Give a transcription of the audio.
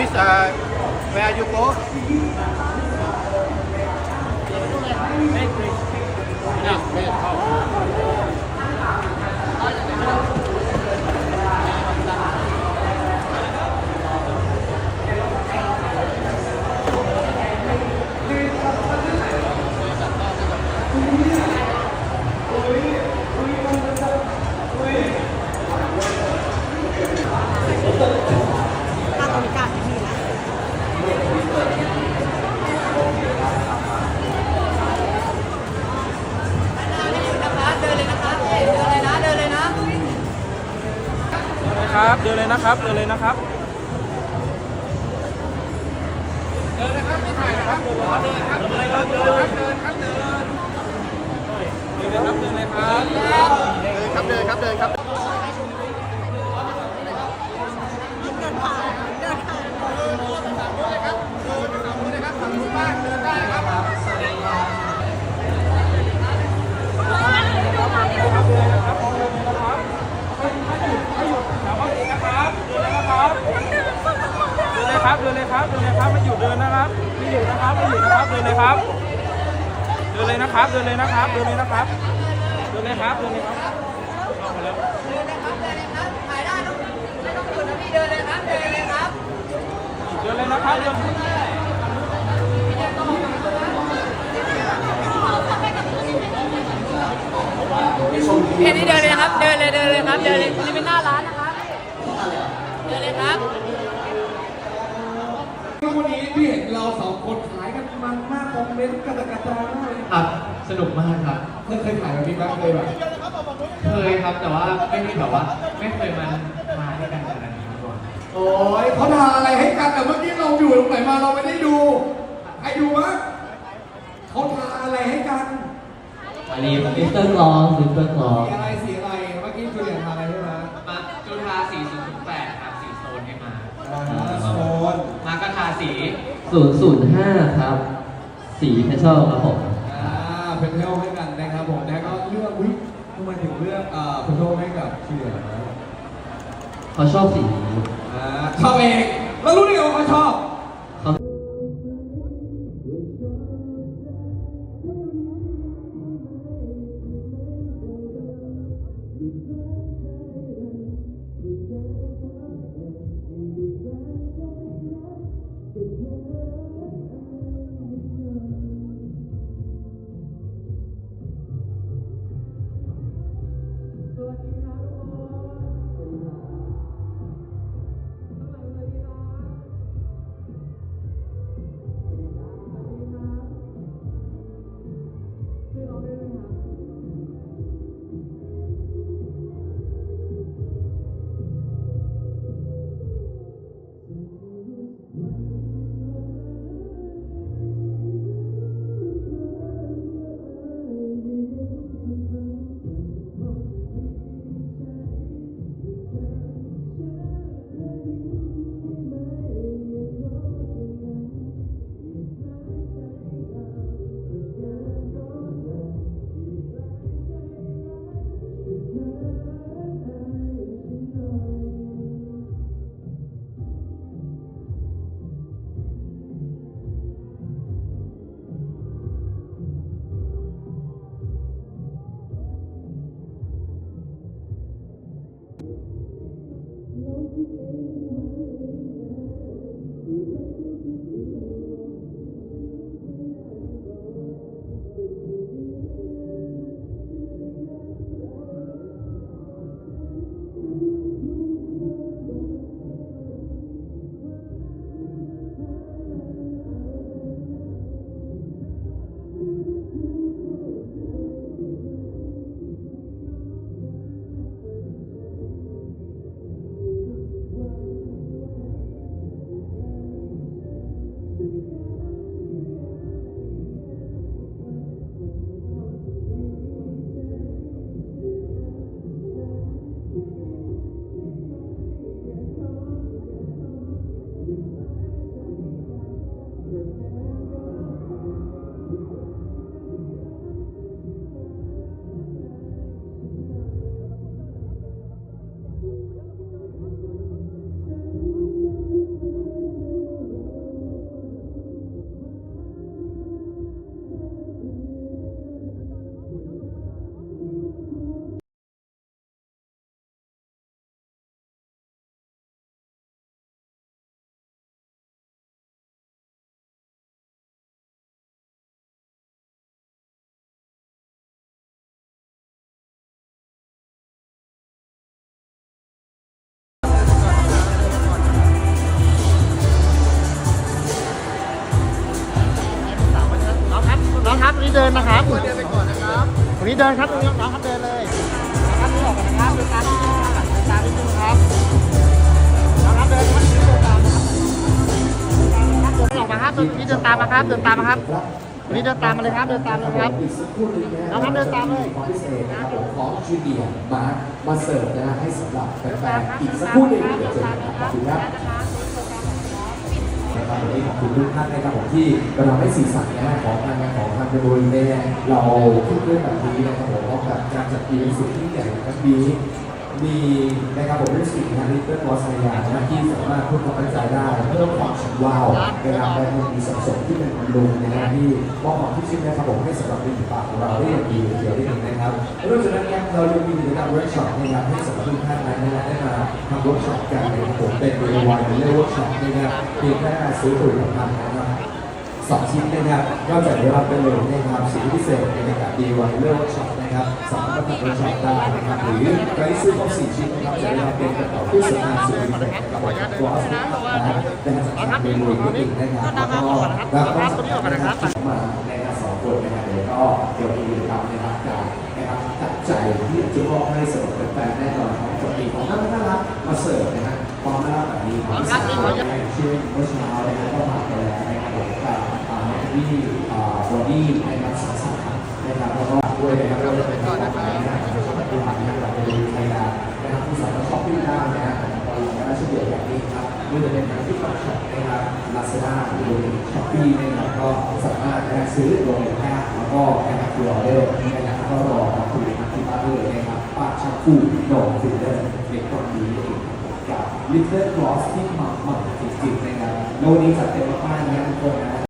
Miss uh, where you. Go ถ้ เจอเลยนะครับเดินเลยนะครับ เดินเลยนะครับ เดินเลยนะครับเดินเลยครับเดินครับเดินครับเดินครับเดิ นนะครับไม่หยุดนะครับไม่หยุดนะครับเดินเลยครับ เดินเลยนะครับ เดินเลยนะครับ เดินเลยนะครับ เดินเลยครับ เดินเลยครับเอามาแล้วเดินเลยนะครับเดินแค่นี้เดินเลยนะครับ เดินเลยเดินเลยครับ เดินเลยนี่เป็นหน้าร้าน ที่เห็นเราสองคนขายกันมันมากคอมเมนต์กระดกกระจายมากเลยครับสนุกมากครับ เคยเคยขายแบบนี้ไหมเคยแบบเคยครับแต่ว่าไม่มีแบบว่า ไม่เคยมามาด้วยกันขนาดนี้มาก่อนโอ้ยเขาทาอะไรให้กันแต่เมื่อกี้เราอยู่ตรงไหนมาเราไม่ได้ดูใครดูวะเขาทาอะไรให้กันอันนี้มิสเตอร์กลองมิสเตอร์กลอง 005ครับ สีเพชรครับผมอ่าเป็นเทลให้กันนะครับผมแล้วก็เลือกอุ้ยทำไมถึงเลือกอ่าเป็นเทลให้กับจูเลียนนะเขาชอบสีนี้ อ่าชอบเองแล้วรู้ได้ไงว่าเขาชอบ เตรงนี้เดินครับตรงนี้น้องครับเดินเลยครับนี่ออกกันนะครับเดินตามนิดนึงครับเดินตามนิดนึงครับน้องครับเดินครับเดินตามนะครับเดินออกมาครับนี่เดินตามมาครับเดินตามมาครับนี่เดินตามมาเลยครับเดินตามเลยครับอีกสักครู่หนึงนะน้องครับเดินตามเลยความพิเศษนะครับผมของจูเนียร์มามาเสิร์ฟนะฮะให้สำหรับแฟนๆอีกสักครู่หนึงเดี๋ยวเจอกันครับขอบคุณครับนะครับ วันนี้ขอบคุณทุกท่านนะครับผมที่กำลังให้สีสันนะของงานงานของทางเดโมรีเนี่ยเราขึ้นเรื่องแบบนี้นะครับผมพร้อมกับการจัดอีเวนต์สุดที่ใหญ่ครั้งนี้ มีนะครับผมเป็นสิ่งงานลิตเติ้ลวอสยานะที่สามารถเพิ่มความมั่นใจได้เพิ่มความฉว้าวนะครับและมีสัดส่วนที่เป็นลุงในหน้าที่มอบความที่ชื่นนะครับผมให้สำหรับริมปากของเราได้อย่างดีเลยทีเดียวได้ดีนะครับนอกจากนั้นเนี่ยเรายังมีกิจกรรมเวิร์กช็อปนะครับให้สำหรับทุกท่านนั้นนะได้มาทำเวิร์กช็อปกันนะครับผมเป็นเวลวันเรื่องเวิร์กช็อปนะครับเพียงแค่ซื้อผลิตภัณฑ์นะครับ สองชิ้นนะครับนอกจากได้รับไปเลยนะครับสิทธิพิเศษในการดีวันเลือกช็อปนะครับสามารถมาทำเวิร์กช็อปได้นะครับหรือใครซื้อครบสี่ชิ้นนะครับจะได้รับเป็นกระเป๋าผู้สำอางสุดพิเศษกับตัวอัสนะครับเป็นจากทางเมนูนิดนึงนะครับแล้วก็รับต้องนะครับมาในสองคนนะครับเดี๋ยวก็เดี๋ยวมีกิจกรรมนะครับจากนะครับจัดใจที่จะมอบให้สำหรับแฟนๆแน่นอนของจะมีของน่ารักมาเสิร์ฟนะฮะความน่ารักแบบนี้ของที่สามารถเช่นเมื่อเช้านะครับก็ผ่า ที่บอดี้นะครับสาขานะครับแล้วก็ด้วยนะครับเราจะเป็นก่อนนะครับผู้ผ่านนะครับเราจะมีรายานะครับที่สามารถช้อปปิ้งได้นะครับของเราและเฉลี่ยแบบนี้ครับไม่ว่าจะเป็นทางที่ช็อปช็อปนะครับลาซาด้าหรือช้อปปี้นะครับก็สามารถนะครับซื้อลงในแอปแล้วก็นะครับคือออเดอร์นะครับก็รอมาคุยทางที่บ้านเลยนะครับป้าชักคู่ดอกฟิลเลอร์เด็กตอนนี้กับลิตเติ้ลกลอสที่หมักหมักจริงๆนะครับแล้ววันนี้จัดเต็มมากๆนะครับทุกคนนะ